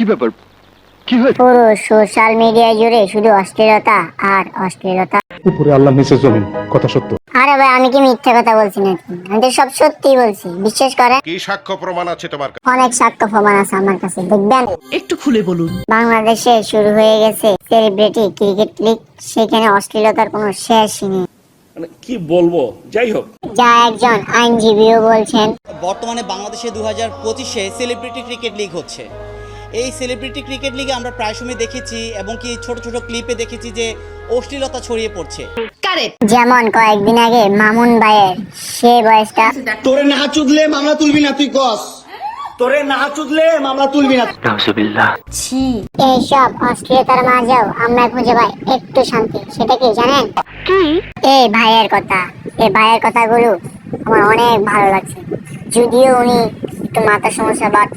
কি ব্যাপার? কি হয়েছে পুরো সোশ্যাল মিডিয়া জুড়ে শুধু অশ্লীলতা আর অশ্লীলতা উপরে আল্লাহ নিচে জমিন কথা সত্য। আরে ভাই আমি কি মিথ্যে কথা বলছি নাকি? আমি তো সব সত্যি বলছি বিশ্বাস করেন? কি সাক্ষ্য প্রমাণ আছে তোমার কাছে? অনেক সাক্ষ্য প্রমাণ আছে আমার কাছে দেখবেন? একটু খুলে বলুন। বাংলাদেশে শুরু হয়ে গেছে সেলিব্রিটি ক্রিকেট লিগ সেখানে অশ্লীলতার কোনো শেষই নেই। মানে কি বলব? যাই হোক। যা একজন আইনজীবীও বলছেন। বর্তমানে বাংলাদেশে দু হাজার পঁচিশে সেলিব্রিটি ক্রিকেট লিগ হচ্ছে। এই সেলিব্রিটি ক্রিকেট লিগে আমরা প্রায় সময় দেখেছি এবং কি ছোট ছোট ক্লিপে দেখেছি যে অশ্লীলতা ছড়িয়ে পড়ছে। যেমন কয়েকদিন আগে মামুন ভাইয়ের সে বয়সটা। তোরে না চুদলে মামলা তুলবি না তুই কস। তোরে না চুদলে মামলা তুলবি না। ছি এইসব অশ্লীলতার মাঝেও আমরা খুঁজে পাই একটু শান্তি। সেটা কি জানেন? এই ভাইয়ের কথা। এই ভাইয়ের কথাগুলো আমার অনেক ভালো লাগছে। যদিও উনি একটু মাথা সমস্যা বাট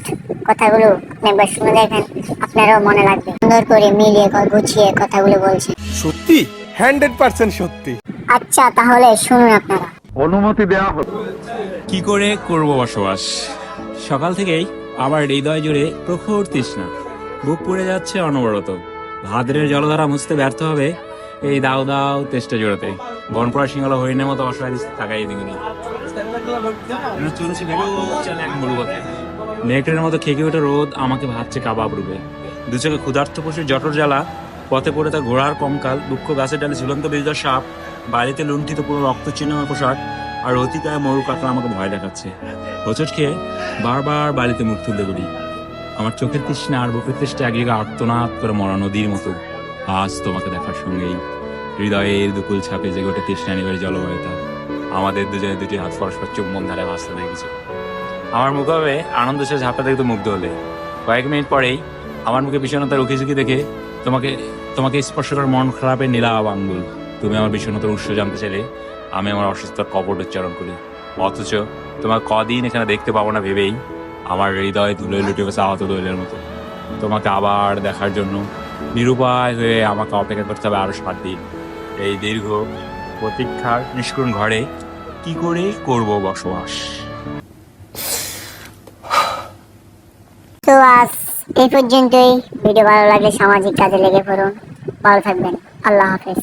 কথাগুলো আপনি একবার শুনে দেখেন আপনারও মনে লাগবে। সুন্দর করে মিলিয়ে গুছিয়ে কথাগুলো বলছে। সত্যি? হান্ড্রেড পার্সেন্ট সত্যি। আচ্ছা তাহলে শুনুন আপনারা। অনুমতি দেওয়া হলো। কি করে করব বসবাস? সকাল থেকেই আমার হৃদয় জুড়ে প্রখর তৃষ্ণা। বুক পুড়ে যাচ্ছে অনবরত। ভাদ্রের জলধারা মুছতে ব্যর্থ হবে এই দাও দাও তেষ্টা জোড়াতে। বনপড়া সিংহলা হরিণের মতো অসহায় তাকাই দিগুনি নেকড়ের মতো খেকে ওঠে রোদ আমাকে ভাবছে কাবাব রূপে। দু চোখে ক্ষুধার্ত পশুর জটর জ্বালা, পথে পড়ে তার ঘোড়ার কঙ্কাল, দুঃখ গাছের ডালে ঝুলন্ত বিজয় সাপ, বাড়িতে লুণ্ঠিত পুরো রক্ত চিহ্নময় পোশাক, আর অতিকায় মরু কাকড়া আমাকে ভয় দেখাচ্ছে। হোঁচট খেয়ে বারবার বাড়িতে মুখ তুলতে বলি। আমার চোখের তৃষ্ণা আর বুকের তৃষ্ণা এক জায়গায় আর্তনাদ করে মরা নদীর মতো। আজ তোমাকে দেখার সঙ্গেই হৃদয়ের দুকুল ছাপে যে গোটে তৃষ্ণা নিবের জলবায়ুতা। আমাদের দুজনে দুটি হাত পরস্পর চুম্বন ধারে ভাসতে দেখেছে আমার মুখে আনন্দ সে ঝাপটা দেখতে মুগ্ধ হলে। কয়েক মিনিট পরেই আমার মুখে বিষণ্ণতার উকি ঝুঁকি দেখে তোমাকে তোমাকে স্পর্শ করার মন খারাপের নীলাভ আঙ্গুল। তুমি আমার বিষণ্ণতার উৎস জানতে চাইলে আমি আমার অসুস্থতার কপট উচ্চারণ করি। অথচ তোমার কদিন এখানে দেখতে পাবো না ভেবেই আমার হৃদয় তুলে লুটে গেছে আহত দৈলের মতো। তোমাকে আবার দেখার জন্য নিরুপায় হয়ে আমাকে অপেক্ষা করতে হবে আরও সাত দিন। এই দীর্ঘ প্রতীক্ষার নিষ্কুণ ঘরে কি করে করব বসবাস? তো আজ এই পর্যন্তই। ভিডিও ভালো লাগলে সামাজিক কাজে লেগে পড়ুন। ভালো থাকবেন। আল্লাহ হাফেজ।